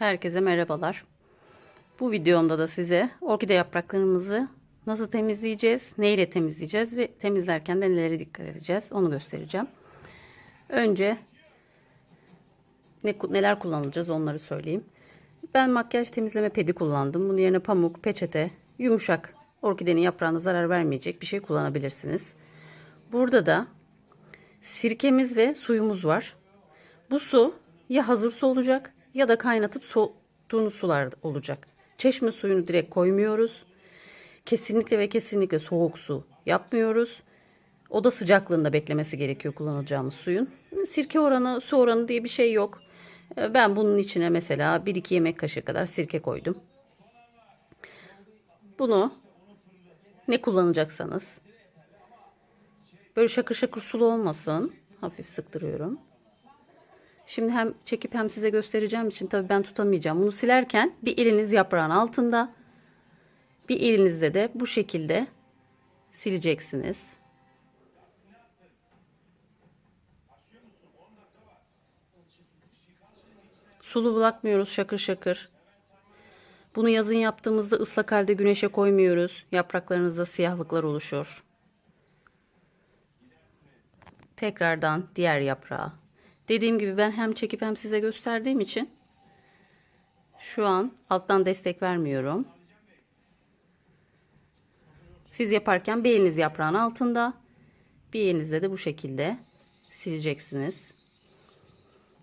Herkese merhabalar. Bu videomda da size orkide yapraklarımızı nasıl temizleyeceğiz, neyle temizleyeceğiz ve temizlerken de nelere dikkat edeceğiz onu göstereceğim. Önce ne, neler kullanacağız onları söyleyeyim. Ben makyaj temizleme pedi kullandım. Bunun yerine pamuk, peçete, yumuşak, orkidenin yaprağına zarar vermeyecek bir şey kullanabilirsiniz. Burada da sirkemiz ve suyumuz var. Bu su ya hazır su olacak ya da kaynatıp soğuttuğunuz sular olacak. Çeşme suyunu direkt koymuyoruz. Kesinlikle ve kesinlikle soğuk su yapmıyoruz. Oda sıcaklığında beklemesi gerekiyor kullanacağımız suyun. Sirke oranı, su oranı diye bir şey yok. Ee, Ben bunun içine mesela 1-2 yemek kaşığı kadar sirke koydum. Bunu ne kullanacaksanız böyle şakır şakır sulu olmasın. Hafif sıktırıyorum. Şimdi hem çekip hem size göstereceğim için tabii ben tutamayacağım. Bunu silerken bir eliniz yaprağın altında. Bir elinizde de bu şekilde sileceksiniz. Sulu bırakmıyoruz şakır şakır. Bunu yazın yaptığımızda ıslak halde güneşe koymuyoruz. Yapraklarınızda siyahlıklar oluşur. Tekrardan diğer yaprağa. Dediğim gibi ben hem çekip hem size gösterdiğim için şu an alttan destek vermiyorum. Siz yaparken bir eliniz yaprağın altında, bir elinizde de bu şekilde sileceksiniz.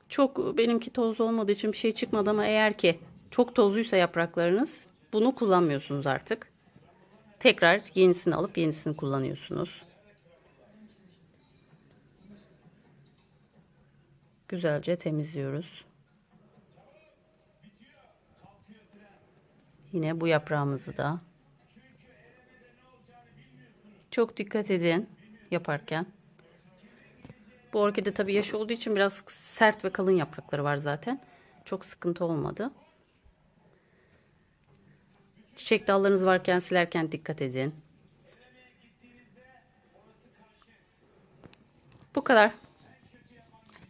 Çok benimki toz olmadığı için bir şey çıkmadı ama eğer ki çok tozluysa yapraklarınız bunu kullanmıyorsunuz artık. Tekrar yenisini alıp yenisini kullanıyorsunuz. Güzelce temizliyoruz. Yine bu yaprağımızı da çok dikkat edin yaparken. Bu orkide tabii yaş olduğu için biraz sert ve kalın yaprakları var zaten. Çok sıkıntı olmadı. Çiçek dallarınız varken silerken dikkat edin. Bu kadar.